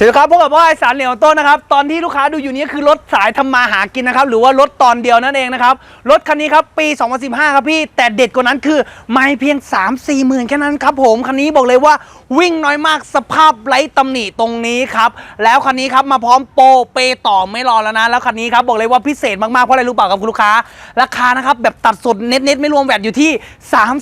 สวัสดีครับพบกับพ่อไอสารเหลียวต้นนะครับ ตอนที่ลูกค้าดูอยู่นี้คือรถสายทำมาหากินนะครับ หรือว่ารถตอนเดียวนั่นเองนะครับ รถคันนี้ครับ ปี 2015 ครับพี่ แต่เด็ดกว่านั้นคือไม่เพียง 3 4หมื่นแค่นั้นครับผม คันนี้บอกเลยว่าวิ่งน้อยมากสภาพไร้ตำหนิตรงนี้ครับ แล้วคันนี้ครับมาพร้อมโปรเปต่อไม่รอแล้วนะ แล้วคันนี้ครับบอกเลยว่าพิเศษมากๆ เพราะอะไรรู้เปล่าครับคุณลูกค้า ราคานะครับแบบตัดสดเน็ตๆไม่รวมแวดอยู่ที่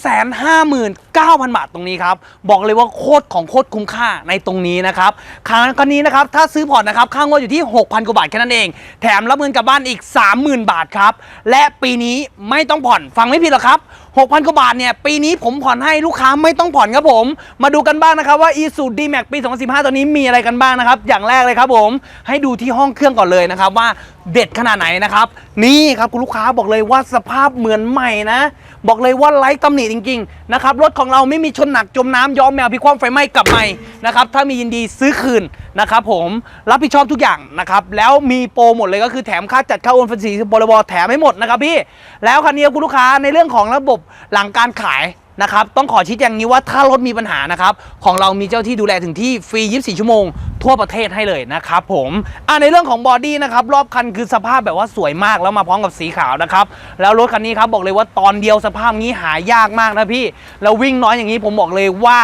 359,000 บาทตรงนี้ครับบอกเลยว่าโคตรของโคตรคุ้มค่าในตรงนี้นะครับคันนี้นะครับถ้าซื้อผ่อนนะครับค่างวดอยู่ที่ 6,000กว่าบาทแค่นั้นเอง แถมรับเงินกลับบ้านอีก 30,000 บาทครับ และปีนี้ไม่ต้องผ่อนฟังไม่ผิดหรอกครับ 6,000 กว่าบาทเนี่ย ปีนี้ผมผ่อนให้ลูกค้าไม่ต้องผ่อนครับผม มาดูกันบ้างนะครับว่า e s u d d m a x ปี 2015 ตัวนี้มีอะไรกันบ้างนะครับ อย่างแรกเลยครับผม ให้ดูที่ห้องเครื่องก่อนเลยนะครับว่าเด็ดขนาดไหนนะครับ นี่ครับคุณลูกค้าบอกเลยว่าสภาพเหมือนใหม่นะ บอกเลยว่าไร้ตำหนิจริงๆนะครับรถของเราไม่มีชนหนักจมน้ำย้อมแมวพิความไฟไหม้กลับใหม่นะครับถ้ามียินดีซื้อคืนนะครับผมรับผิดชอบทุกอย่างนะครับแล้วมีโปรหมดเลยก็คือแถมค่าจัดค่าโอนภาษีบริบแถมให้หมดนะครับพี่แล้วคันนี้คุณลูกค้าในเรื่องของระบบหลังการขายนะครับต้องขอชี้แจงนี้ว่าถ้ารถมีปัญหานะครับของเรามีเจ้าที่ดูแลถึงที่ฟรี 24 ชั่วโมง ทั่วประเทศให้เลยนะครับผมอ่าในเรื่องของบอดี้นะครับรอบคันคือสภาพแบบว่าสวยมากแล้วมาพร้อมกับสีขาวนะครับแล้วรถคันนี้ครับบอกเลยว่าตอนเดียวสภาพนี้หายากมากนะพี่แล้ววิ่งน้อยอย่างนี้ผมบอกเลยว่า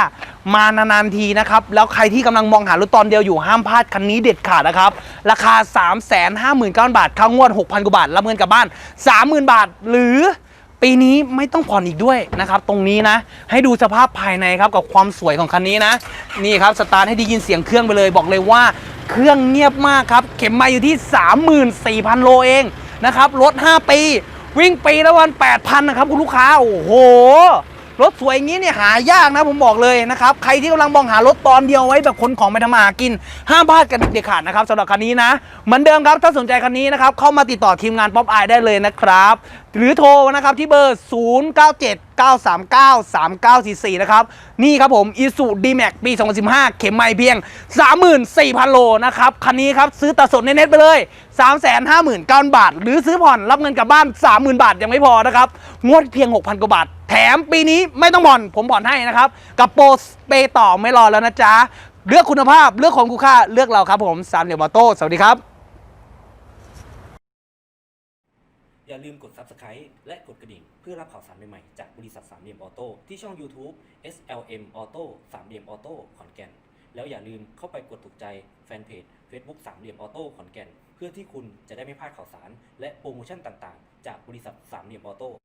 มานานๆทีนะครับแล้วใครที่กำลังมองหารถตอนเดียวอยู่ห้ามพลาดคันนี้เด็ดขาดนะครับราคา 3 5 9 0 0 0บาทค่างวด 6,000กว่าบาทรับเงินกลับบ้าน 30,000 บาทหรือ ปีนี้ไม่ต้องผ่อนอีกด้วยนะครับ ตรงนี้นะ ให้ดูสภาพภายในครับกับความสวยของคันนี้นะ นี่ครับสตาร์ทให้ได้ยินเสียงเครื่องไปเลย บอกเลยว่าเครื่องเงียบมากครับ เข็มมาอยู่ที่ 34,000 โลเองนะครับ รถ 5 ปี วิ่งปีละวัน 8,000 นะครับ คุณลูกค้า โอ้โห รถสวยอย่างนี้เนี่ยหายากนะผมบอกเลยนะครับใครที่กำลังมองหารถตอนเดียวไว้แบบขนของไปทำมาหากินห้ามพลาดกันเด็ดขาดนะครับสำหรับคันนี้นะเหมือนเดิมครับถ้าสนใจคันนี้นะครับเข้ามาติดต่อทีมงานป๊อปอายได้เลยนะครับ หรือโทรนะครับที่เบอร์ 0 9 7 9 3 9 3 9 4 4 นะครับ นี่ครับผม i s u d m a x ปี 2015 เข็มไม่เพียง 34,000 โลนะครับ คันนี้ครับ ซื้อตัดสดในเน็ตไปเลย 359,000 บาท หรือซื้อผ่อนรับเงินกลับบ้าน 30,000 บาทยังไม่พอนะครับ งวดเพียง 6,000 กว่าบาท แถมปีนี้ไม่ต้องผ่อนผมผ่อนให้นะครับ กับโปรเปต่อไม่รอแล้วนะจ๊ะ เลือกคุณภาพเลือกของคุณค่าเลือกเราครับผมสามเหลี่ยมมอโต้สวัสดีครับ อย่าลืมกด Subscribe และกดกระดิ่ง เพื่อรับข่าวสารใหม่ ๆ จากบริษัทสามเหลี่ยมออโต้ที่ช่อง YouTube SLM Auto สามเหลี่ยมออโต้ขอนแก่น แล้วอย่าลืมเข้าไปกดถูกใจแฟนเพจ Facebook สามเหลี่ยมออโต้ขอนแก่น เพื่อที่คุณจะได้ไม่พลาดข่าวสาร และโปรโมชั่นต่างๆ จากบริษัทสามเหลี่ยมออโต้